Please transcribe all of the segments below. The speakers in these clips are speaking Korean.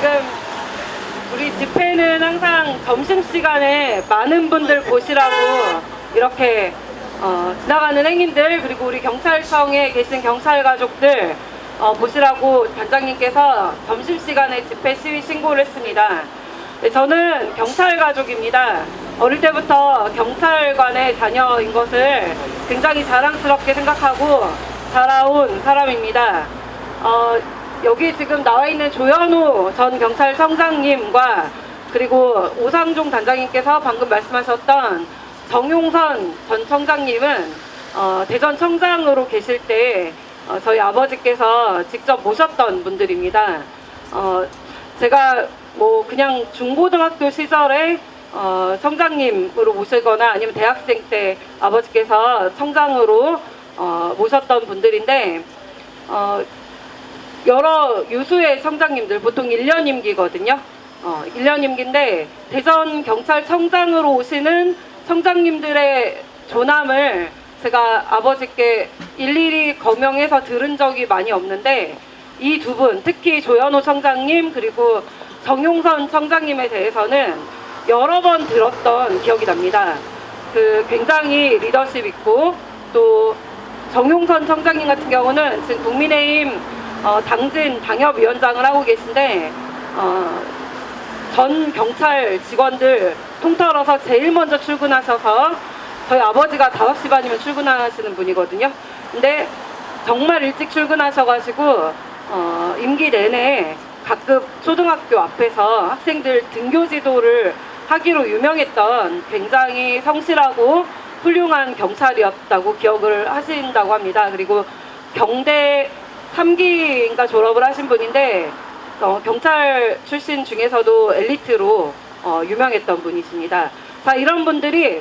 지금 우리 집회는 항상 점심시간에 많은 분들 보시라고 이렇게 어, 지나가는 행인들 그리고 우리 경찰청에 계신 경찰 가족들 어, 보시라고 단장님께서 점심시간에 집회 시위 신고를 했습니다. 네, 저는 경찰 가족입니다. 어릴 때부터 경찰관의 자녀인 것을 굉장히 자랑스럽게 생각하고 자라온 사람입니다. 어, 여기 지금 나와 있는 조현우 전 경찰청장님과 그리고 오상종 단장님께서 방금 말씀하셨던 정용선 전 청장님은 어, 대전 청장으로 계실 때 어, 저희 아버지께서 직접 모셨던 분들입니다. 어, 제가 뭐 그냥 중고등학교 시절에 어, 청장님으로 모시거나 아니면 대학생 때 아버지께서 청장으로 어, 모셨던 분들인데 어, 여러 유수의 청장님들 보통 1년 임기거든요. 어, 1년 임기인데 대전 경찰청장으로 오시는 청장님들의 조남을 제가 아버지께 일일이 거명해서 들은 적이 많이 없는데 이 두 분, 특히 조현호 청장님 그리고 정용선 청장님에 대해서는 여러 번 들었던 기억이 납니다. 그 굉장히 리더십 있고 또 정용선 청장님 같은 경우는 지금 국민의힘 어, 당진 당협위원장을 하고 계신데 어, 전 경찰 직원들 통틀어서 제일 먼저 출근하셔서 저희 아버지가 5시 반이면 출근하시는 분이거든요. 근데 정말 일찍 출근하셔가지고 어, 임기 내내 각급 초등학교 앞에서 학생들 등교 지도를 하기로 유명했던 굉장히 성실하고 훌륭한 경찰이었다고 기억을 하신다고 합니다. 그리고 경대 3기인가 졸업을 하신 분인데 어, 경찰 출신 중에서도 엘리트로 어, 유명했던 분이십니다. 자 이런 분들이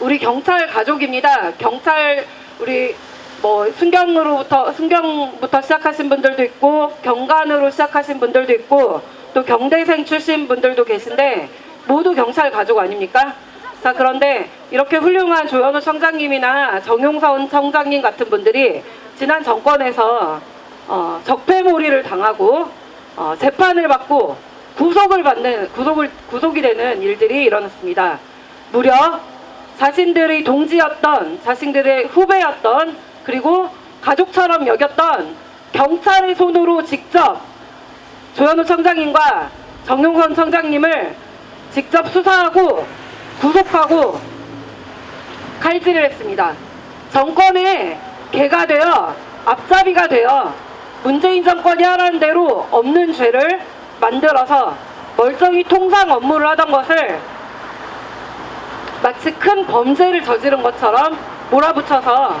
우리 경찰 가족입니다. 경찰 우리 뭐 순경으로부터 순경부터 시작하신 분들도 있고 경관으로 시작하신 분들도 있고 또 경대생 출신 분들도 계신데 모두 경찰 가족 아닙니까? 자 그런데 이렇게 훌륭한 조현우 청장님이나 정용선 청장님 같은 분들이 지난 정권에서 어, 적폐몰이를 당하고 어, 재판을 받고 구속을 받는 구속을 구속이 되는 일들이 일어났습니다. 무려 자신들의 동지였던 자신들의 후배였던 그리고 가족처럼 여겼던 경찰의 손으로 직접 조현우 청장님과 정용선 청장님을 직접 수사하고 구속하고 칼질을 했습니다. 정권의 개가 되어 앞잡이가 되어 문재인 정권이 하라는 대로 없는 죄를 만들어서 멀쩡히 통상 업무를 하던 것을 마치 큰 범죄를 저지른 것처럼 몰아붙여서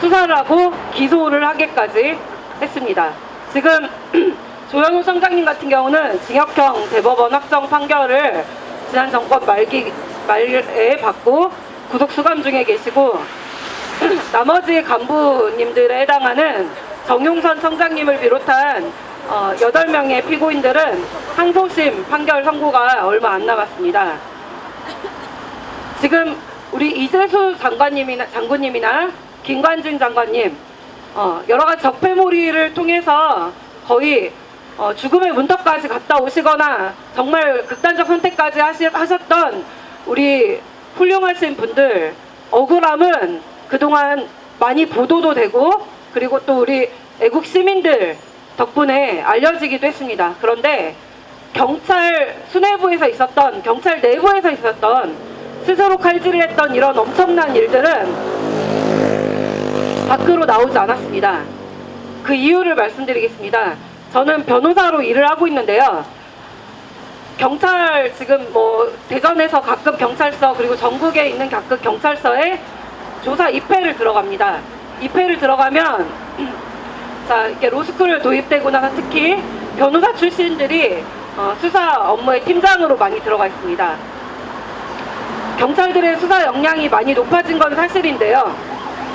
수사를 하고 기소를 하기까지 했습니다. 지금 조현우 청장님 같은 경우는 징역형 대법원 확정 판결을 지난 정권 말기 말에 받고 구속 수감 중에 계시고 나머지 간부님들에 해당하는 정용선 청장님을 비롯한 어, 8명의 피고인들은 항소심 판결 선고가 얼마 안 남았습니다. 지금 우리 이재수 장관님이나 장군님이나 김관진 장관님 어, 여러 가지 적폐몰이를 통해서 거의 어, 죽음의 문턱까지 갔다 오시거나 정말 극단적 선택까지 하시, 하셨던 우리 훌륭하신 분들 억울함은 그동안 많이 보도도 되고 그리고 또 우리 애국 시민들 덕분에 알려지기도 했습니다. 그런데 경찰 수뇌부에서 있었던 경찰 내부에서 있었던 스스로 칼질을 했던 이런 엄청난 일들은 밖으로 나오지 않았습니다. 그 이유를 말씀드리겠습니다. 저는 변호사로 일을 하고 있는데요. 경찰 지금 뭐 대전에서 각급 경찰서 그리고 전국에 있는 각급 경찰서에 조사 입회를 들어갑니다. 입회를 들어가면 자 이렇게 로스쿨 도입되고 나서 특히 변호사 출신들이 어, 수사 업무의 팀장으로 많이 들어가 있습니다. 경찰들의 수사 역량이 많이 높아진 건 사실인데요.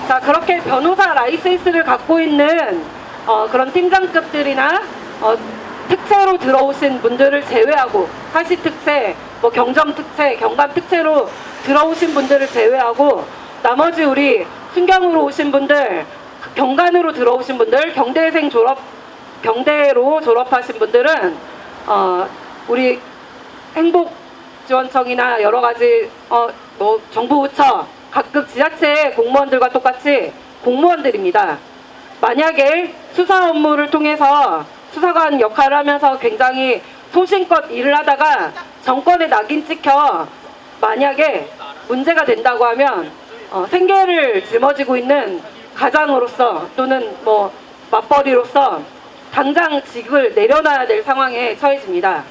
자 그렇게 변호사 라이센스를 갖고 있는 어, 그런 팀장급들이나 어, 특채로 들어오신 분들을 제외하고 사시 특채, 뭐 경정 특채, 경감 특채로 들어오신 분들을 제외하고 나머지 우리 순경으로 오신 분들, 경관으로 들어오신 분들, 경대생 졸업, 경대로 졸업하신 분들은 어, 우리 행복 지원청이나 여러 가지 어, 뭐 정부 부처 각급 지자체 공무원들과 똑같이 공무원들입니다. 만약에 수사 업무를 통해서 수사관 역할을 하면서 굉장히 소신껏 일을 하다가 정권에 낙인 찍혀 만약에 문제가 된다고 하면 어, 생계를 짊어지고 있는 가장으로서 또는 뭐 맞벌이로서 당장 직을 내려놔야 될 상황에 처해집니다.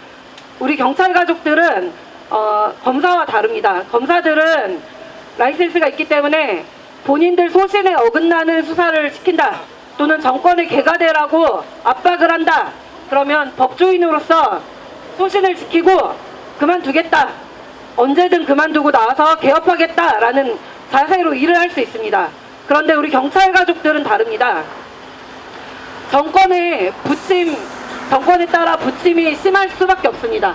우리 경찰 가족들은 어, 검사와 다릅니다. 검사들은 라이센스가 있기 때문에 본인들 소신에 어긋나는 수사를 시킨다 또는 정권의 개가 되라고 압박을 한다 그러면 법조인으로서 소신을 지키고 그만두겠다 언제든 그만두고 나와서 개업하겠다라는 자세로 일을 할 수 있습니다. 그런데 우리 경찰 가족들은 다릅니다. 정권의 부침, 정권에 따라 부침이 심할 수밖에 없습니다.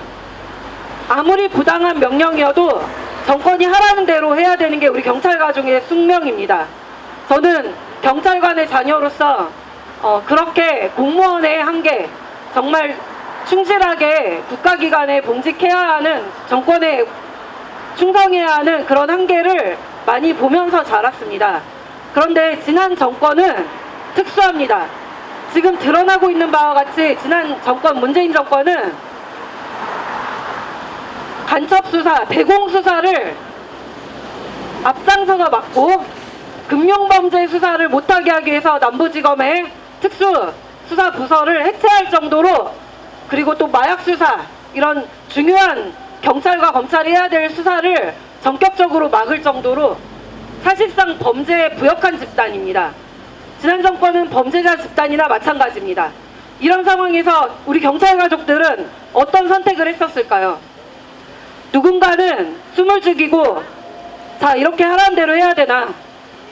아무리 부당한 명령이어도 정권이 하라는 대로 해야 되는 게 우리 경찰 가족의 숙명입니다. 저는 경찰관의 자녀로서 어, 그렇게 공무원의 한계, 정말 충실하게 국가기관에 봉직해야 하는 정권에 충성해야 하는 그런 한계를 많이 보면서 자랐습니다. 그런데 지난 정권은 특수합니다. 지금 드러나고 있는 바와 같이 지난 정권 문재인 정권은 간첩 수사, 대공 수사를 앞장서서 맡고 금융범죄 수사를 못하게 하기 위해서 남부지검의 특수 수사 부서를 해체할 정도로 그리고 또 마약 수사 이런 중요한 경찰과 검찰이 해야 될 수사를 전격적으로 막을 정도로 사실상 범죄에 부역한 집단입니다. 지난 정권은 범죄자 집단이나 마찬가지입니다. 이런 상황에서 우리 경찰 가족들은 어떤 선택을 했었을까요? 누군가는 숨을 죽이고 자 이렇게 하라는 대로 해야 되나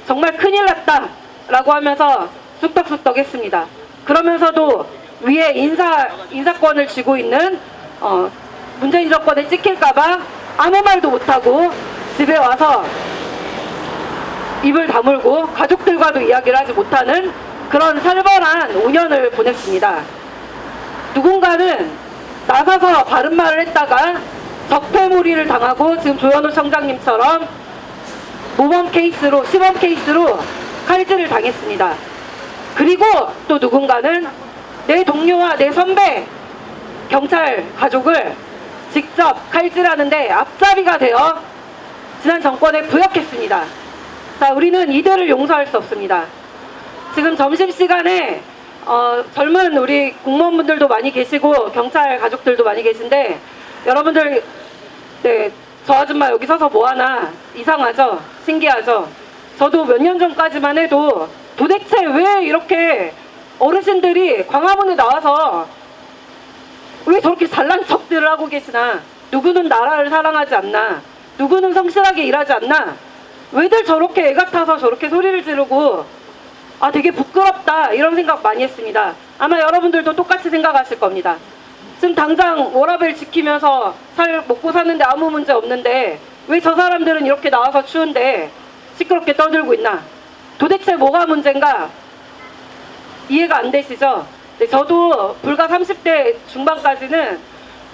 정말 큰일 났다 라고 하면서 쑥덕쑥덕 했습니다. 그러면서도 위에 인사, 인사권을 쥐고 있는 어, 문재인 정권에 찍힐까봐 아무 말도 못하고 집에 와서 입을 다물고 가족들과도 이야기를 하지 못하는 그런 살벌한 5년을 보냈습니다. 누군가는 나서서 바른 말을 했다가 적폐무리를 당하고 지금 조현우 청장님처럼 모범 케이스로 시범 케이스로 칼질을 당했습니다. 그리고 또 누군가는 내 동료와 내 선배 경찰 가족을 직접 칼질하는데 앞자리가 되어 지난 정권에 부역했습니다. 자, 우리는 이들을 용서할 수 없습니다. 지금 점심시간에 어, 젊은 우리 공무원분들도 많이 계시고 경찰 가족들도 많이 계신데 여러분들 네, 저 아줌마 여기 서서 뭐하나 이상하죠? 신기하죠? 저도 몇 년 전까지만 해도 도대체 왜 이렇게 어르신들이 광화문에 나와서 왜 저렇게 잘난 척들을 하고 계시나? 누구는 나라를 사랑하지 않나? 누구는 성실하게 일하지 않나? 왜들 저렇게 애 같아서 저렇게 소리를 지르고 아 되게 부끄럽다 이런 생각 많이 했습니다. 아마 여러분들도 똑같이 생각하실 겁니다. 지금 당장 워라벨 지키면서 살 먹고 사는데 아무 문제 없는데 왜 저 사람들은 이렇게 나와서 추운데 시끄럽게 떠들고 있나? 도대체 뭐가 문제인가? 이해가 안 되시죠? 네, 저도 불과 30대 중반까지는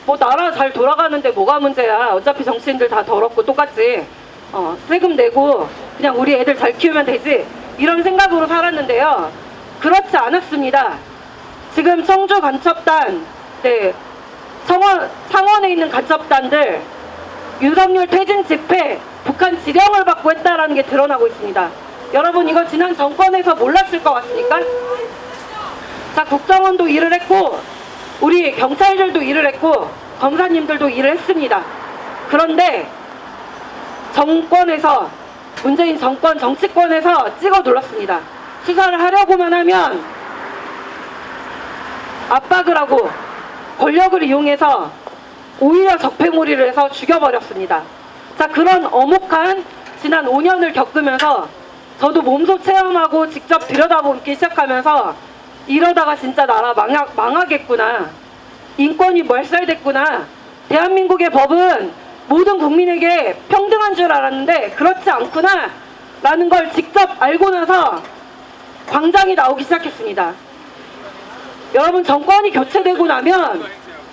뭐 나라 잘 돌아가는데 뭐가 문제야? 어차피 정치인들 다 더럽고 똑같지. 어, 세금 내고 그냥 우리 애들 잘 키우면 되지. 이런 생각으로 살았는데요. 그렇지 않았습니다. 지금 청주 간첩단, 네, 성원, 상원에 있는 간첩단들 윤석열 퇴진 집회 북한 지령을 받고 했다라는 게 드러나고 있습니다. 여러분 이거 지난 정권에서 몰랐을 것 같습니까? 자 국정원도 일을 했고 우리 경찰들도 일을 했고 검사님들도 일을 했습니다. 그런데 정권에서 문재인 정권 정치권에서 찍어 눌렀습니다. 수사를 하려고만 하면 압박을 하고 권력을 이용해서 오히려 적폐몰이를 해서 죽여버렸습니다. 자, 그런 어목한 지난 5년을 겪으면서 저도 몸소 체험하고 직접 들여다보기 시작하면서 이러다가 진짜 나라 망하, 망하겠구나. 인권이 말살됐구나. 대한민국의 법은 모든 국민에게 평등한 줄 알았는데 그렇지 않구나. 라는 걸 직접 알고 나서 광장이 나오기 시작했습니다. 여러분 정권이 교체되고 나면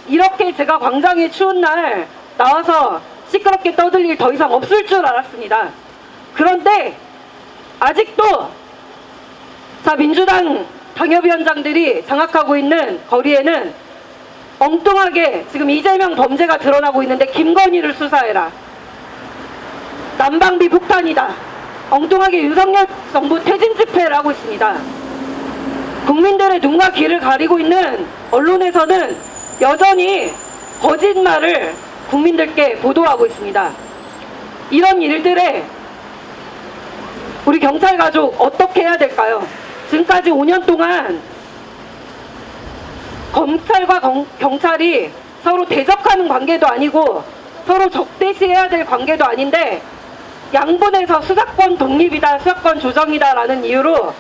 이렇게 제가 광장에 추운 날 나와서 시끄럽게 떠들 일 더 이상 없을 줄 알았습니다. 그런데 아직도 자 민주당 당협위원장들이 장악하고 있는 거리에는 엉뚱하게 지금 이재명 범죄가 드러나고 있는데 김건희를 수사해라. 난방비 폭탄이다. 엉뚱하게 윤석열 정부 퇴진 집회를 하고 있습니다. 국민들의 눈과 귀를 가리고 있는 언론에서는 여전히 거짓말을 국민들께 보도하고 있습니다. 이런 일들에 우리 경찰 가족 어떻게 해야 될까요? 지금까지 5년 동안 검찰과 경, 경찰이 서로 대적하는 관계도 아니고 서로 적대시해야 될 관계도 아닌데 양분에서 수사권 독립이다, 수사권 조정이다 라는 이유로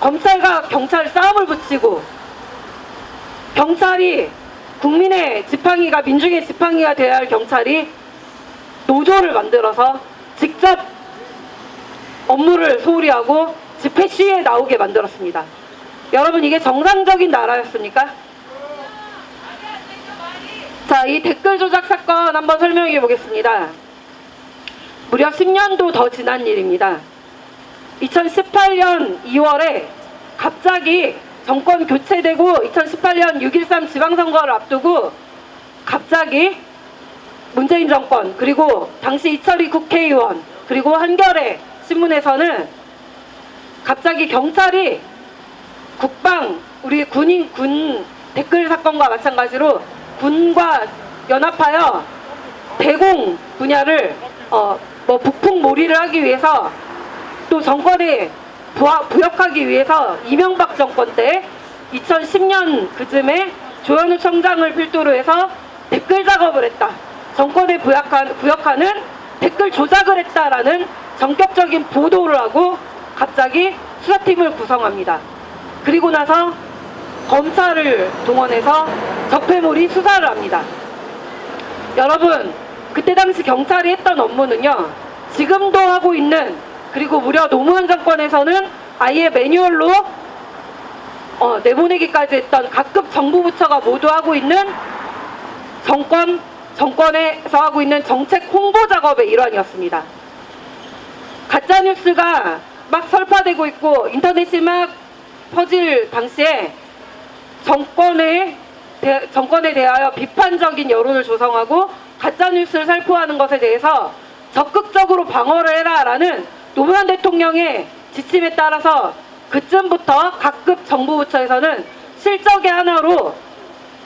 검찰과 경찰 싸움을 붙이고 경찰이 국민의 지팡이가 민중의 지팡이가 되어야 할 경찰이 노조를 만들어서 직접 업무를 소홀히 하고 집회 시위에 나오게 만들었습니다. 여러분 이게 정상적인 나라였습니까? 자, 이 댓글 조작 사건 한번 설명해 보겠습니다. 무려 10년도 더 지난 일입니다. 2018년 2월에 갑자기 정권 교체되고 2018년 6.13 지방선거를 앞두고 갑자기 문재인 정권 그리고 당시 이철희 국회의원 그리고 한겨레 신문에서는 갑자기 경찰이 국방 우리 군인 군 댓글 사건과 마찬가지로 군과 연합하여 대공 분야를 어 뭐 북풍 몰이를 하기 위해서 또 정권에 부하, 부역하기 위해서 이명박 정권 때 2010년 그쯤에 조현우 청장을 필두로 해서 댓글 작업을 했다. 정권에 부역한, 부역하는 댓글 조작을 했다라는 전격적인 보도를 하고 갑자기 수사팀을 구성합니다. 그리고 나서 검찰을 동원해서 적폐몰이 수사를 합니다. 여러분, 그때 당시 경찰이 했던 업무는요, 지금도 하고 있는, 그리고 무려 노무현 정권에서는 아예 매뉴얼로 어, 내보내기까지 했던 각급 정부 부처가 모두 하고 있는 정권, 정권에서 하고 있는 정책 홍보 작업의 일환이었습니다. 가짜뉴스가 막 설파되고 있고 인터넷이 막 퍼질 당시에 정권에 대, 정권에 대하여 비판적인 여론을 조성하고 가짜 뉴스를 살포하는 것에 대해서 적극적으로 방어를 해라라는 노무현 대통령의 지침에 따라서 그쯤부터 각급 정부 부처에서는 실적의 하나로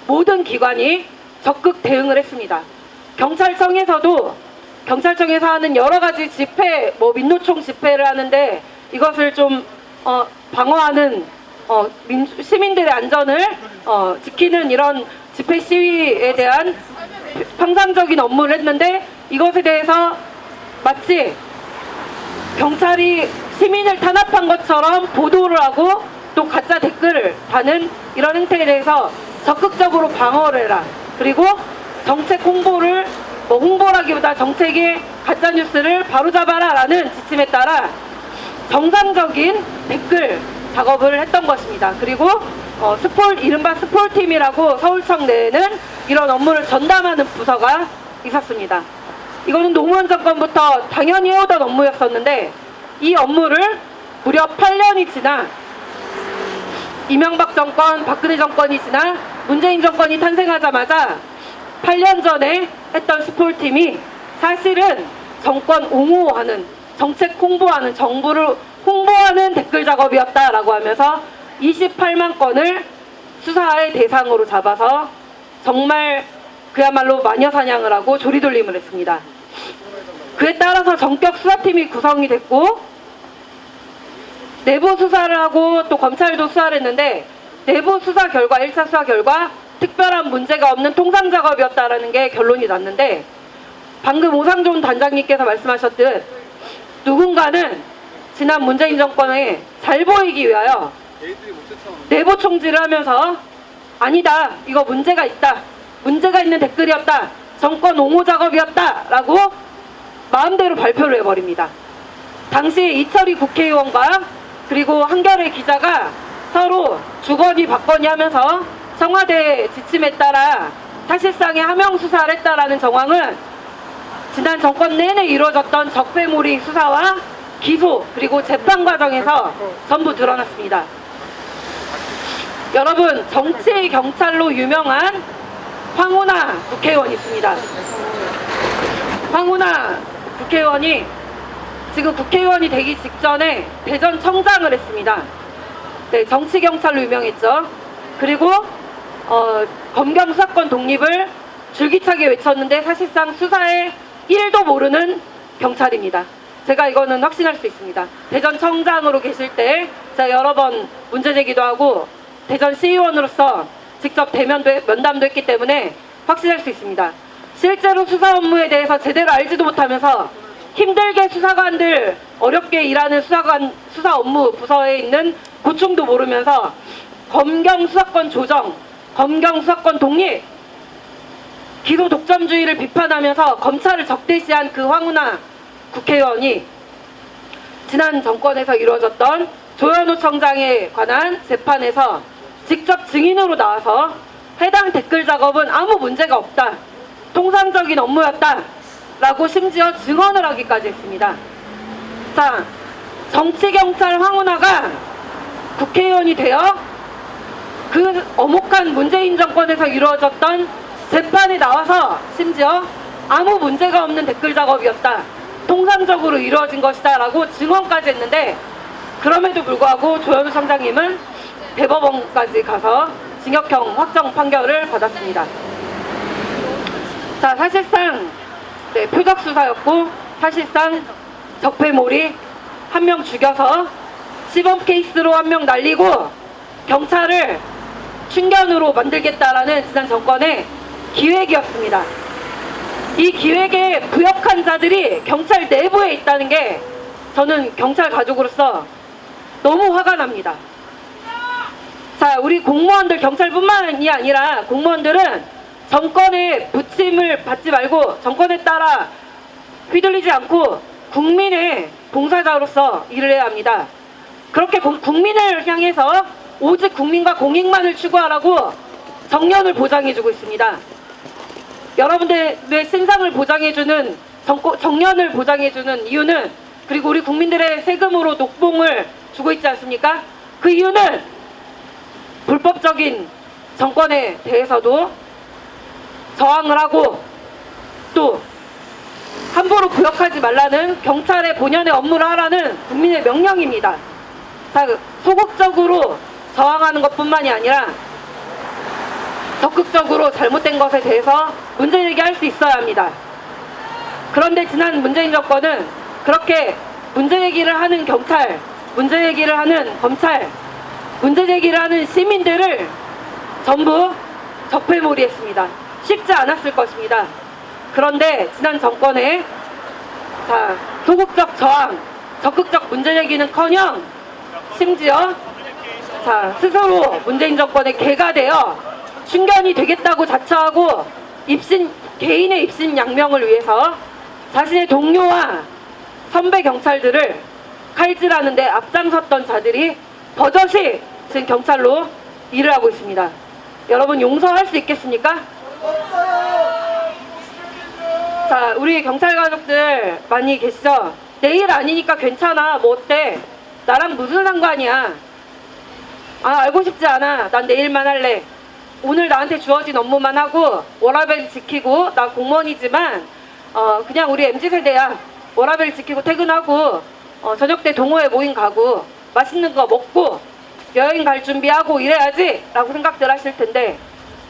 모든 기관이 적극 대응을 했습니다. 경찰청에서도 경찰청에서 하는 여러 가지 집회, 뭐 민노총 집회를 하는데 이것을 좀 어, 방어하는 어, 민, 시민들의 안전을 어, 지키는 이런 집회 시위에 대한 평상적인 업무를 했는데 이것에 대해서 마치 경찰이 시민을 탄압한 것처럼 보도를 하고 또 가짜 댓글을 다는 이런 행태에 대해서 적극적으로 방어를 해라. 그리고 정책 홍보를 뭐 홍보라기보다 정책의 가짜 뉴스를 바로잡아라라는 지침에 따라 정상적인 댓글 작업을 했던 것입니다. 그리고 어, 스폴 이른바 스폴팀이라고 서울청 내에는 이런 업무를 전담하는 부서가 있었습니다. 이거는 노무현 정권부터 당연히 해오던 업무였었는데 이 업무를 무려 8년이 지나 이명박 정권, 박근혜 정권이 지나 문재인 정권이 탄생하자마자 8년 전에 했던 스폴팀이 사실은 정권 옹호하는 정책 홍보하는 정부를 홍보하는 댓글 작업이었다라고 하면서 28만 건을 수사의 대상으로 잡아서 정말 그야말로 마녀 사냥을 하고 조리돌림을 했습니다. 그에 따라서 전격 수사팀이 구성이 됐고 내부 수사를 하고 또 검찰도 수사를 했는데 내부 수사 결과 1차 수사 결과 특별한 문제가 없는 통상 작업이었다라는 게 결론이 났는데 방금 오상존 단장님께서 말씀하셨듯 누군가는 지난 문재인 정권에 잘 보이기 위하여 내부 총질을 하면서 아니다 이거 문제가 있다 문제가 있는 댓글이었다 정권 옹호 작업이었다 라고 마음대로 발표를 해버립니다. 당시 이철희 국회의원과 그리고 한겨레 기자가 서로 주거니 받거니 하면서 청와대 지침에 따라 사실상의 하명 수사를 했다라는 정황은 지난 정권 내내 이루어졌던 적폐몰이 수사와 기소 그리고 재판 과정에서 전부 드러났습니다. 여러분 정치 경찰로 유명한 황운하 국회의원이 있습니다. 황운하 국회의원이 지금 국회의원이 되기 직전에 대전 청장을 했습니다. 네, 정치 경찰로 유명했죠. 그리고 어, 검경 수사권 독립을 줄기차게 외쳤는데 사실상 수사에 1도 모르는 경찰입니다. 제가 이거는 확신할 수 있습니다. 대전 청장으로 계실 때 제가 여러 번 문제 제기도 하고 대전 시의원으로서 직접 대면도 해- 면담도 했기 때문에 확신할 수 있습니다. 실제로 수사 업무에 대해서 제대로 알지도 못하면서 힘들게 수사관들 어렵게 일하는 수사관 수사 업무 부서에 있는 고충도 모르면서 검경 수사권 조정, 검경 수사권 독립, 기소 독점주의를 비판하면서 검찰을 적대시한 그 황운하 국회의원이 지난 정권에서 이루어졌던 조현우 청장에 관한 재판에서 직접 증인으로 나와서 해당 댓글 작업은 아무 문제가 없다. 통상적인 업무였다. 라고 심지어 증언을 하기까지 했습니다. 자, 정치경찰 황운하가 국회의원이 되어 그 어목한 문재인 정권에서 이루어졌던 재판에 나와서 심지어 아무 문제가 없는 댓글 작업이었다. 통상적으로 이루어진 것이다. 라고 증언까지 했는데 그럼에도 불구하고 조현우 청장님은 대법원까지 가서 징역형 확정 판결을 받았습니다. 자, 사실상 네, 표적 수사였고 사실상 적폐몰이 한 명 죽여서 시범 케이스로 한 명 날리고 경찰을 충견으로 만들겠다라는 지난 정권의 기획이었습니다. 이 기획에 부역한 자들이 경찰 내부에 있다는 게 저는 경찰 가족으로서 너무 화가 납니다. 자, 우리 공무원들 경찰뿐만이 아니라 공무원들은 정권의 부침을 받지 말고 정권에 따라 휘둘리지 않고 국민의 봉사자로서 일을 해야 합니다. 그렇게 공- 국민을 향해서 오직 국민과 공익만을 추구하라고 정년을 보장해주고 있습니다. 여러분들의 신상을 보장해주는 정권- 정년을 보장해주는 이유는 그리고 우리 국민들의 세금으로 녹봉을 주고 있지 않습니까? 그 이유는 불법적인 정권에 대해서도 저항을 하고 또 함부로 구역하지 말라는 경찰의 본연의 업무를 하라는 국민의 명령입니다. 자, 소극적으로 저항하는 것뿐만이 아니라 적극적으로 잘못된 것에 대해서 문제 제기할 수 있어야 합니다. 그런데 지난 문재인 정권은 그렇게 문제 제기를 하는 경찰, 문제 제기를 하는 검찰, 문제 제기를 하는 시민들을 전부 적폐몰이했습니다. 쉽지 않았을 것입니다. 그런데 지난 정권에 자 소극적 저항, 적극적 문제 제기는커녕 심지어 자 스스로 문재인 정권의 개가 되어 충견이 되겠다고 자처하고 입신 개인의 입신 양명을 위해서 자신의 동료와 선배 경찰들을 칼질하는데 앞장섰던 자들이 버젓이 지금 경찰로 일을 하고 있습니다. 여러분 용서할 수 있겠습니까? 자, 우리 경찰 가족들 많이 계시죠? 내일 아니니까 괜찮아. 뭐 어때? 나랑 무슨 상관이야? 아, 알고 싶지 않아. 난 내일만 할래. 오늘 나한테 주어진 업무만 하고 워라밸 지키고 나 공무원이지만 어 그냥 우리 MZ 세대야. 워라밸 지키고 퇴근하고 어 저녁 때 동호회 모임 가고 맛있는 거 먹고 여행 갈 준비하고 이래야지라고 생각들 하실 텐데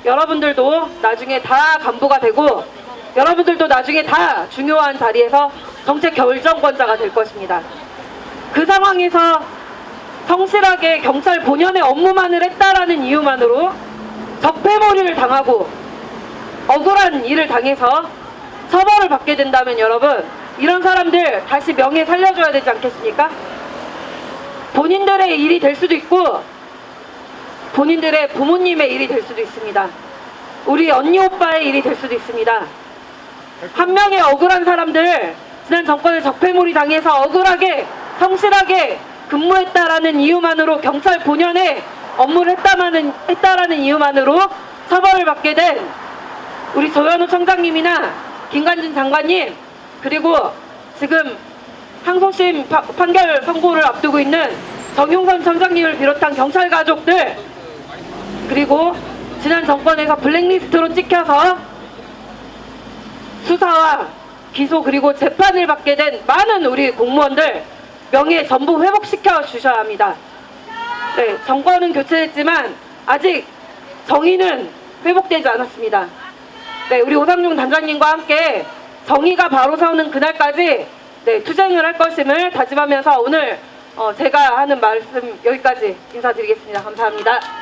여러분들도 나중에 다 간부가 되고 여러분들도 나중에 다 중요한 자리에서 정책 결정권자가 될 것입니다. 그 상황에서 성실하게 경찰 본연의 업무만을 했다라는 이유만으로 적폐몰이를 당하고 억울한 일을 당해서 처벌을 받게 된다면 여러분 이런 사람들 다시 명예 살려줘야 되지 않겠습니까? 본인들의 일이 될 수도 있고 본인들의 부모님의 일이 될 수도 있습니다. 우리 언니 오빠의 일이 될 수도 있습니다. 한 명의 억울한 사람들 지난 정권의 적폐몰이 당해서 억울하게 성실하게 근무했다라는 이유만으로 경찰 본연의 업무를 했다마는, 했다라는 이유만으로 처벌을 받게 된 우리 조현우 청장님이나 김관진 장관님 그리고 지금 항소심 파- 판결 선고를 앞두고 있는 정용선 청장님을 비롯한 경찰 가족들 그리고 지난 정권에서 블랙리스트로 찍혀서 수사와 기소 그리고 재판을 받게 된 많은 우리 공무원들 명예 전부 회복시켜 주셔야 합니다. 네, 정권은 교체했지만 아직 정의는 회복되지 않았습니다. 네, 우리 오상용 단장님과 함께 정의가 바로 서는 그날까지 네, 투쟁을 할 것임을 다짐하면서 오늘 어, 제가 하는 말씀 여기까지 인사드리겠습니다. 감사합니다.